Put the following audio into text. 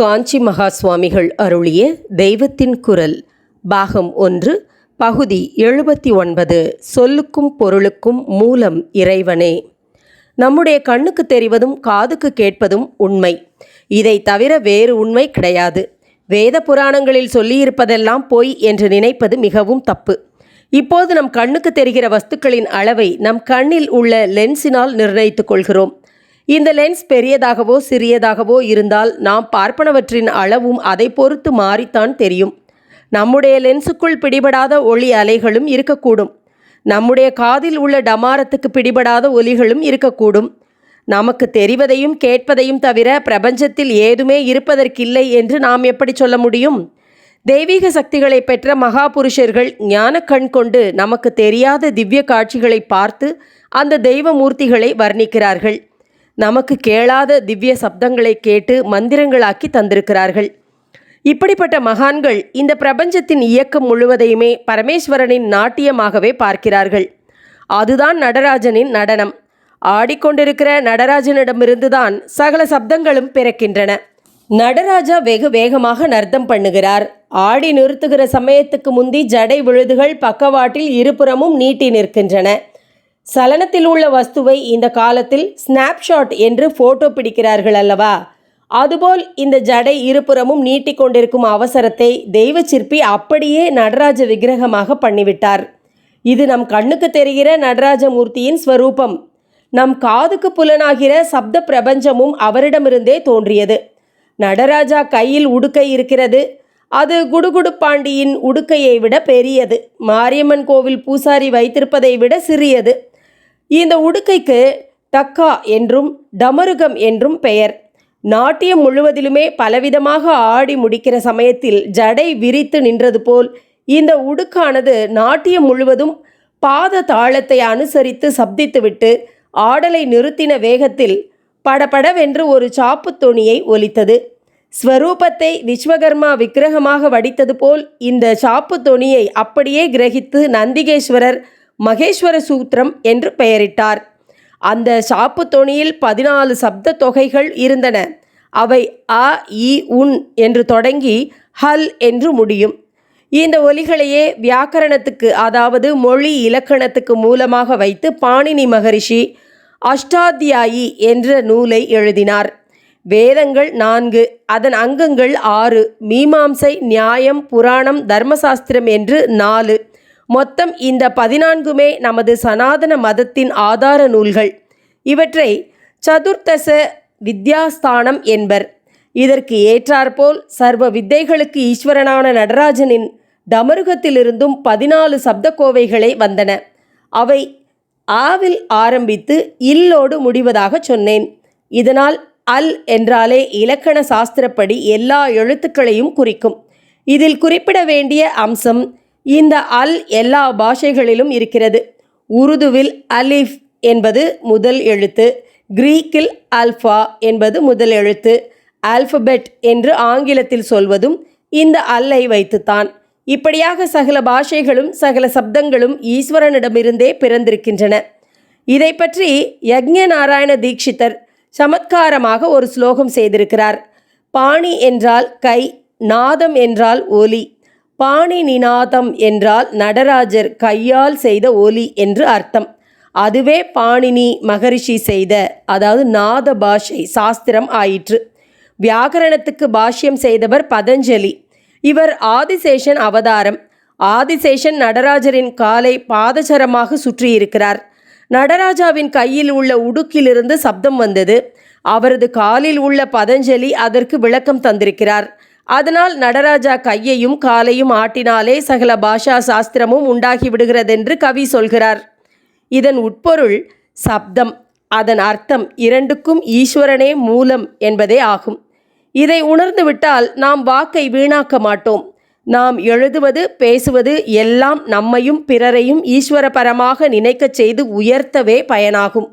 காஞ்சி மகா சுவாமிகள் அருளிய தெய்வத்தின் குரல் பாகம் ஒன்று பகுதி எழுபத்தி ஒன்பது சொல்லுக்கும் பொருளுக்கும் மூலம் இறைவனே. நம்முடைய கண்ணுக்கு தெரிவதும் காதுக்கு கேட்பதும் உண்மை. இதை தவிர வேறு உண்மை கிடையாது. வேத புராணங்களில் சொல்லியிருப்பதெல்லாம் பொய் என்று நினைப்பது மிகவும் தப்பு. இப்போது நம் கண்ணுக்கு தெரிகிற வஸ்துக்களின் அளவை நம் கண்ணில் உள்ள லென்ஸினால் நிர்ணயித்துக் கொள்கிறோம். இந்த லென்ஸ் பெரியதாகவோ சிறியதாகவோ இருந்தால் நாம் பார்ப்பனவற்றின் அளவும் அதை பொறுத்து மாறித்தான் தெரியும். நம்முடைய லென்ஸுக்குள் பிடிபடாத ஒளி அலைகளும் இருக்கக்கூடும். நம்முடைய காதில் உள்ள டமாரத்துக்கு பிடிபடாத ஒலிகளும் இருக்கக்கூடும். நமக்கு தெரிவதையும் கேட்பதையும் தவிர பிரபஞ்சத்தில் ஏதுமே இருப்பதற்கில்லை என்று நாம் எப்படி சொல்ல முடியும்? தெய்வீக சக்திகளை பெற்ற மகா புருஷர்கள் ஞான கண் கொண்டு நமக்கு தெரியாத திவ்ய காட்சிகளை பார்த்து அந்த தெய்வ மூர்த்திகளை வர்ணிக்கிறார்கள். நமக்கு கேளாத திவ்ய சப்தங்களை கேட்டு மந்திரங்களாக்கி தந்திருக்கிறார்கள். இப்படிப்பட்ட மகான்கள் இந்த பிரபஞ்சத்தின் இயக்கம் முழுவதையுமே பரமேஸ்வரனின் நாட்டியமாகவே பார்க்கிறார்கள். அதுதான் நடராஜனின் நடனம். ஆடிக்கொண்டிருக்கிற நடராஜனிடமிருந்துதான் சகல சப்தங்களும் பிறக்கின்றன. நடராஜா வெகு வேகமாக நர்த்தம் பண்ணுகிறார். ஆடி நிறுத்துகிற சமயத்துக்கு முந்தி ஜடை விழுதுகள் பக்கவாட்டில் இருபுறமும் நீட்டி நிற்கின்றன. சலனத்தில் உள்ள வஸ்துவை இந்த காலத்தில் ஸ்னாப்ஷாட் என்று போட்டோ பிடிக்கிறார்கள் அல்லவா? அதுபோல் இந்த ஜடை இருபுறமும் நீட்டிக்கொண்டிருக்கும் அவசரத்தை தெய்வ சிற்பி அப்படியே நடராஜ விக்கிரகமாக பண்ணிவிட்டார். இது நம் கண்ணுக்கு தெரிகிற நடராஜ மூர்த்தியின் ஸ்வரூபம். நம் காதுக்கு புலனாகிற சப்த பிரபஞ்சமும் அவரிடமிருந்தே தோன்றியது. நடராஜா கையில் உடுக்கை இருக்கிறது. அது குடுகுடுப்பாண்டியின் உடுக்கையை விட பெரியது. மாரியம்மன் கோவில் பூசாரி வைத்திருப்பதை விட சிறியது. இந்த உடுக்கைக்கு டக்கா என்றும் டமருகம் என்றும் பெயர். நாட்டியம் முழுவதிலுமே பலவிதமாக ஆடி முடிக்கிற சமயத்தில் ஜடை விரித்து நின்றது போல் இந்த உடுக்கானது நாட்டியம் முழுவதும் பாத தாளத்தை அனுசரித்து சப்தித்துவிட்டு ஆடலை நிறுத்தின வேகத்தில் படபடவென்று ஒரு சாப்பு தொனியை ஒலித்தது. ஸ்வரூபத்தை விஸ்வகர்மா விக்கிரகமாக வடித்தது போல் இந்த சாப்பு தொனியை அப்படியே கிரகித்து நந்திகேஸ்வரர் மகேஸ்வர சூத்திரம் என்று பெயரிட்டார். அந்த சாப்பு தொனியில் பதினாலு சப்த தொகைகள் இருந்தன. அவை அ இ உன் என்று தொடங்கி ஹல் என்று முடியும். இந்த ஒலிகளையே வியாக்கரணத்துக்கு அதாவது மொழி இலக்கணத்துக்கு மூலமாக வைத்து பாணினி மகரிஷி அஷ்டாத்தியாயி என்ற நூலை எழுதினார். வேதங்கள் நான்கு அதன் அங்கங்கள் ஆறு மீமாம்சை நியாயம் புராணம் தர்மசாஸ்திரம் என்று நாலு மொத்தம் இந்த பதினான்குமே நமது சனாதன மதத்தின் ஆதார நூல்கள். இவற்றை சதுர்த்தச வித்யாஸ்தானம் என்பர். இதற்கு ஏற்றாற்போல் சர்வ வித்தைகளுக்கு ஈஸ்வரனான நடராஜனின் டமருகத்திலிருந்தும் பதினாலு சப்தக்கோவைகளே வந்தன. அவை ஆவில் ஆரம்பித்து இல்லோடு முடிவதாக சொன்னேன். இதனால் அல் என்றாலே இலக்கண சாஸ்திரப்படி எல்லா எழுத்துக்களையும் குறிக்கும். இதில் குறிப்பிட வேண்டிய அம்சம் இந்த அல் எல்லா பாஷைகளிலும் இருக்கிறது. உருதுவில் அலிஃப் என்பது முதல் எழுத்து கிரீக்கில் அல்ஃபா என்பது முதல் எழுத்து ஆல்ஃபபெட் என்று ஆங்கிலத்தில் சொல்வதும் இந்த அல்லை வைத்துத்தான். இப்படியாக சகல பாஷைகளும் சகல சப்தங்களும் ஈஸ்வரனிடமிருந்தே பிறந்திருக்கின்றன. இதை பற்றி யக்ஞ நாராயண தீட்சிதர் சமத்காரமாக ஒரு ஸ்லோகம் செய்திருக்கிறார். பாணி என்றால் கை நாதம் என்றால் ஒலி. பாணி நிநாதம் என்றால் நடராஜர் கையால் செய்த ஒலி என்று அர்த்தம். அதுவே பாணினி மகரிஷி செய்த அதாவது நாத பாஷை சாஸ்திரம் ஆயிற்று. வியாகரணத்துக்கு பாஷ்யம் செய்தவர் பதஞ்சலி. இவர் ஆதிசேஷன் அவதாரம். ஆதிசேஷன் நடராஜரின் காலை பாதசரமாக சுற்றியிருக்கிறார். நடராஜாவின் கையில் உள்ள உடுக்கிலிருந்து சப்தம் வந்தது. அவரது காலில் உள்ள பதஞ்சலி அதற்கு விளக்கம் தந்திருக்கிறார். அதனால் நடராஜா கையையும் காலையும் ஆட்டினாலே சகல பாஷா சாஸ்திரமும் உண்டாகிவிடுகிறதென்று கவி சொல்கிறார். இதன் உட்பொருள் சப்தம் அதன் அர்த்தம் இரண்டுக்கும் ஈஸ்வரனே மூலம் என்பதே ஆகும். இதை உணர்ந்துவிட்டால் நாம் வாக்கை வீணாக்க மாட்டோம். நாம் எழுதுவது பேசுவது எல்லாம் நம்மையும் பிறரையும் ஈஸ்வரபரமாக நினைக்கச் செய்து உயர்த்தவே பயனாகும்.